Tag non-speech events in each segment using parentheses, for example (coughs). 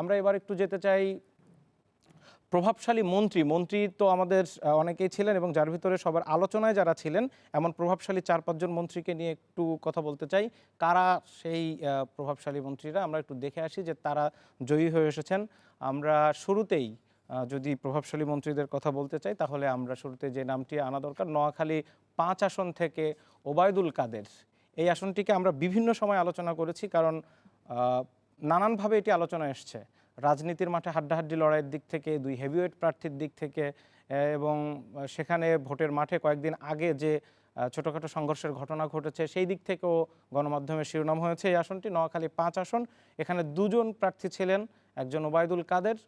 আমরা এবার একটু যেতে চাই প্রভাবশালী মন্ত্রী। মন্ত্রী তো আমাদের অনেকেই ছিলেন এবং যার ভিতরে সবার আলোচনায় যারা ছিলেন, এমন প্রভাবশালী চার, পাঁচজন মন্ত্রীকে নিয়ে একটু কথা বলতে চাই। কারা সেই প্রভাবশালী মন্ত্রীরা? আমরা একটু দেখে আসি যে তারা জয়ী হয়ে এসেছেন। আমরা শুরুতেই যদি প্রভাবশালী মন্ত্রীদের কথা বলতে চাই, তাহলে আমরা শুরুতে যে নামটি আনা দরকার, নোয়াখালী পাঁচ আসন থেকে ওবায়দুল কাদের। এই আসনটিকে আমরা বিভিন্ন সময় আলোচনা করেছি কারণ নানানভাবে এটি আলোচনা এসছে। রাজনীতির মাঠে হাড্ডাহাড্ডি লড়াইয়ের দিক থেকে, দুই হেভিওয়েট প্রার্থীর দিক থেকে এবং সেখানে ভোটের মাঠে কয়েকদিন আগে যে ছোটোখাটো সংঘর্ষের ঘটনা ঘটেছে, সেই দিক থেকেও গণমাধ্যমের শিরোনাম হয়েছে এই আসনটি। নোয়াখালী পাঁচ আসন। এখানে দুজন প্রার্থী ছিলেন, একজন ওবায়দুল কাদের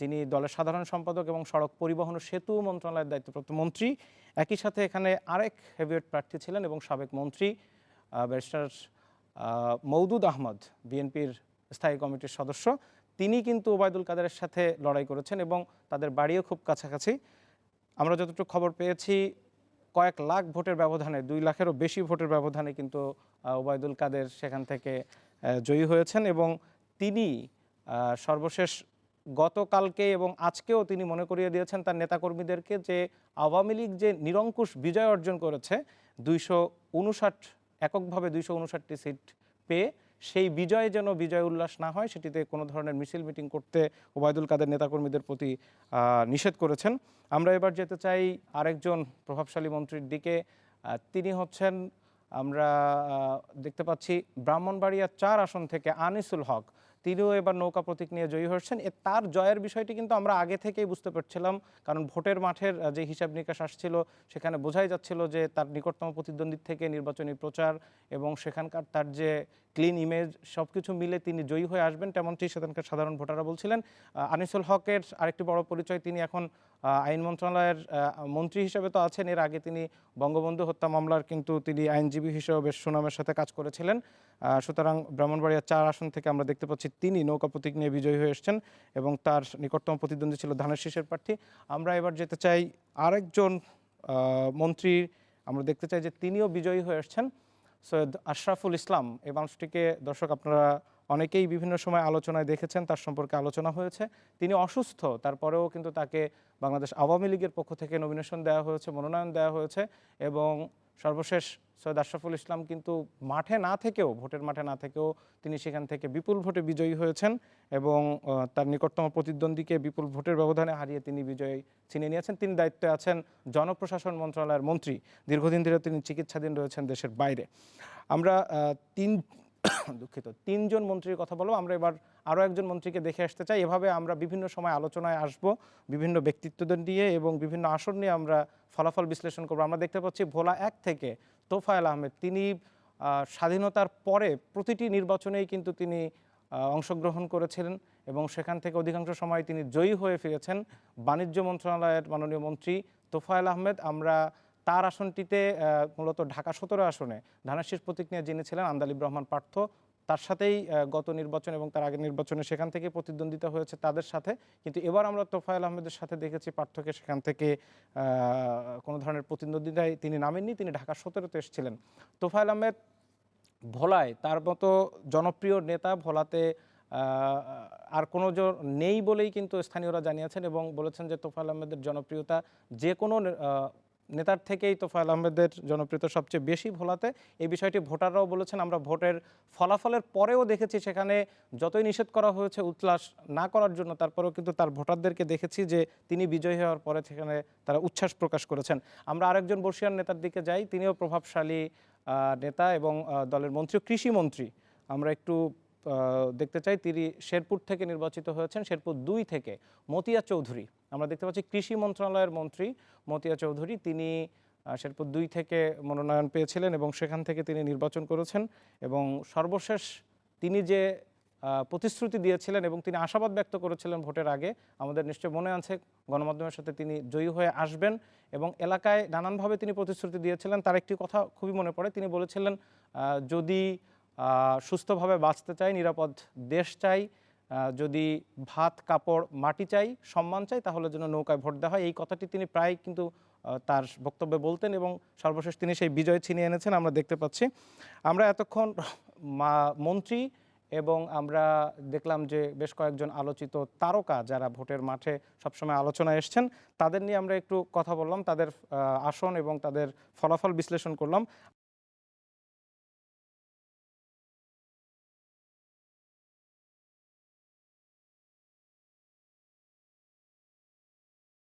যিনি দলের সাধারণ সম্পাদক এবং সড়ক পরিবহন ও সেতু মন্ত্রণালয়ের দায়িত্বপ্রাপ্ত মন্ত্রী। একই সাথে এখানে আরেক হেভিওয়েট প্রার্থী ছিলেন এবং সাবেক মন্ত্রী ব্যারিস্টার মৌদুদ আহমদ, বিএনপির স্থায়ী কমিটির সদস্য। তিনি কিন্তু ওবায়দুল কাদেরের সাথে লড়াই করেছেন এবং তাদের বাড়িও খুব কাছাকাছি। আমরা যতটুকু খবর পেয়েছি, কয়েক লাখ ভোটের ব্যবধানে, দুই লাখেরও বেশি ভোটের ব্যবধানে কিন্তু ওবায়দুল কাদের সেখান থেকে জয়ী হয়েছেন এবং তিনি সর্বশেষ গতকালকে এবং আজকেও তিনি মনে করিয়ে দিয়েছেন তার নেতাকর্মীদেরকে যে আওয়ামী লীগ যে নিরঙ্কুশ বিজয় অর্জন করেছে, দুইশো উনষাট, এককভাবে দুইশো উনষাটটি সিট পেয়ে সেই বিজয় যেন বিজয় উল্লাস না হয়, সেটিতে কোনো ধরনের মিছিল মিটিং করতে ওবায়দুল কাদের নেতাকর্মীদের প্রতি নিষেধ করেছেন। আমরা এবার যেতে চাই আরেকজন প্রভাবশালী মন্ত্রীর দিকে। তিনি হচ্ছেন, আমরা দেখতে পাচ্ছি ব্রাহ্মণবাড়িয়া চার আসন থেকে আনিসুল হক। তিনিও এবার নৌকা প্রতীক নিয়ে জয়ী হয়েছেন তার জয়ের বিষয়টি কিন্তু আমরা আগে থেকেই বুঝতে পারছিলাম, কারণ ভোটের মাঠের যে হিসাব নিকাশ আসছিল, সেখানে বোঝাই যাচ্ছিল যে তার নিকটতম প্রতিদ্বন্দ্বী থেকে নির্বাচনী প্রচার এবং সেখানকার তার যে ক্লিন ইমেজ সব কিছু মিলে তিনি জয়ী হয়ে আসবেন, তেমনটি সেখানকার সাধারণ ভোটাররা বলছিলেন। আনিসুল হকের আরেকটি বড় পরিচয়, তিনি এখন আইন মন্ত্রণালয়ের মন্ত্রী হিসেবে তো আছেন। এর আগে তিনি বঙ্গবন্ধু হত্যা মামলার কিন্তু তিনি আইনজীবী হিসেবে বেশ সুনামের সাথে কাজ করেছিলেন। সুতরাং ব্রাহ্মণবাড়িয়া চার আসন থেকে আমরা দেখতে পাচ্ছি তিনি নৌকা প্রতীক নিয়ে বিজয়ী হয়ে এসেছেন এবং তার নিকটতম প্রতিদ্বন্দ্বী ছিল ধানের শীষের প্রার্থী। আমরা এবার যেতে চাই আরেকজন মন্ত্রী আমরা দেখতে চাই যে তিনিও বিজয়ী হয়ে এসেছেন সৈয়দ আশরাফুল ইসলাম। এই মানুষটিকে দর্শক আপনারা অনেকেই বিভিন্ন সময় আলোচনায় দেখেছেন তার সম্পর্কে আলোচনা হয়েছে। তিনি অসুস্থ, তারপরেও কিন্তু তাকে বাংলাদেশ আওয়ামী লীগের পক্ষ থেকে নমিনেশন দেওয়া হয়েছে, মনোনয়ন দেওয়া হয়েছে এবং সর্বশেষ সৈয়দ আশরাফুল ইসলাম কিন্তু মাঠে না থেকেও, ভোটের মাঠে না থেকেও তিনি সেখান থেকে বিপুল ভোটে বিজয়ী হয়েছেন এবং তার নিকটতম প্রতিদ্বন্দ্বীকে বিপুল ভোটের ব্যবধানে হারিয়ে তিনি বিজয়ী ছিনিয়ে নিয়েছেন। তিনি দায়িত্বে আছেন জনপ্রশাসন মন্ত্রণালয়ের মন্ত্রী। দীর্ঘদিন ধরে তিনি চিকিৎসাধীন রয়েছেন দেশের বাইরে। আমরা তিন (coughs) দুঃখিত। তিনজন মন্ত্রীর কথা বলব, আমরা এবার আরও একজন মন্ত্রীকে দেখে আসতে চাই। এভাবে আমরা বিভিন্ন সময় আলোচনায় আসব, বিভিন্ন ব্যক্তিত্বদের নিয়ে এবং বিভিন্ন আসন নিয়ে আমরা ফলাফল বিশ্লেষণ করব। আমরা দেখতে পাচ্ছি ভোলা এক থেকে তোফায়েল আহমেদ, তিনি স্বাধীনতার পরে প্রতিটি নির্বাচনেই কিন্তু তিনি অংশগ্রহণ করেছিলেন এবং সেখান থেকে অধিকাংশ সময় তিনি জয়ী হয়ে ফিরেছেন। বাণিজ্য মন্ত্রণালয়ের মাননীয় মন্ত্রী তোফায়েল আহমেদ, আমরা তার আসনটিতে মূলত ঢাকা সতেরো আসনে ধানাশিস প্রতীক নিয়ে যিনি ছিলেন আন্দালিব রহমান পার্থ। তার সাথেই গত নির্বাচন এবং তার আগের নির্বাচনে সেখান থেকে প্রতিদ্বন্দ্বিতা হয়েছে তাদের সাথে। কিন্তু এবার আমরা তোফায়েল আহমেদের সাথে দেখেছি পার্থকে সেখান থেকে কোনো ধরনের প্রতিদ্বন্দ্বিতায় তিনি নামেননি, তিনি ঢাকা সতেরোতে এসেছিলেন। তোফায়েল আহমেদ ভোলায়, তার মতো জনপ্রিয় নেতা ভোলাতে আর কোনো জন নেই বলেই কিন্তু স্থানীয়রা জানিয়েছেন এবং বলেছেন যে তোফায়েল আহমেদের জনপ্রিয়তা যে কোনো নেতার থেকেই তোফায়েল আহমেদের জনপ্রিয়তা সবচেয়ে বেশি ভোলাতে। এই বিষয়টি ভোটাররাও বলেছেন, আমরা ভোটের ফলাফলের পরেও দেখেছি সেখানে যতই নিষেধ করা হয়েছে উচ্ছ্বাস না করার জন্য, তারপরেও কিন্তু তার ভোটারদেরকে দেখেছি যে তিনি বিজয়ী হওয়ার পরে সেখানে তারা উচ্ছ্বাস প্রকাশ করেছেন। আমরা আরেকজন বর্ষিয়ান নেতার দিকে যাই, তিনিও প্রভাবশালী নেতা এবং দলের মন্ত্রী কৃষিমন্ত্রী আমরা একটু দেখতে চাই, তিনি শেরপুর থেকে নির্বাচিত হয়েছেন, শেরপুর দুই থেকে মতিয়া চৌধুরী। আমরা দেখতে পাচ্ছি কৃষি মন্ত্রণালয়ের মন্ত্রী মতিয়া চৌধুরী, তিনি শেরপুর দুই থেকে মনোনয়ন পেয়েছিলেন এবং সেখান থেকে তিনি নির্বাচন করেছেন এবং সর্বশেষ তিনি যে প্রতিশ্রুতি দিয়েছিলেন এবং তিনি আশাবাদ ব্যক্ত করেছিলেন ভোটের আগে, আমাদের নিশ্চয় মনে আছে, গণমাধ্যমের সাথে তিনি জয়ী হয়ে আসবেন এবং এলাকায় নানানভাবে তিনি প্রতিশ্রুতি দিয়েছিলেন। তার একটি কথা খুবই মনে পড়ে, তিনি বলেছিলেন যদি সুস্থভাবে বাঁচতে চাই, নিরাপদ দেশ চাই যদি ভাত, কাপড়, মাটি চাই, সম্মান চাই, তাহলে যেন নৌকায় ভোট দেওয়া হয়। এই কথাটি তিনি প্রায় কিন্তু তার বক্তব্যে বলতেন এবং সর্বশেষ তিনি সেই বিজয় ছিনিয়ে এনেছেন, আমরা দেখতে পাচ্ছি। আমরা এতক্ষণ (laughs) মা, মন্ত্রী এবং আমরা দেখলাম যে বেশ কয়েকজন আলোচিত তারকা যারা ভোটের মাঠে সবসময় আলোচনা এসছেন, তাদের নিয়ে আমরা একটু কথা বললাম, তাদের আসন এবং তাদের ফলাফল বিশ্লেষণ করলাম।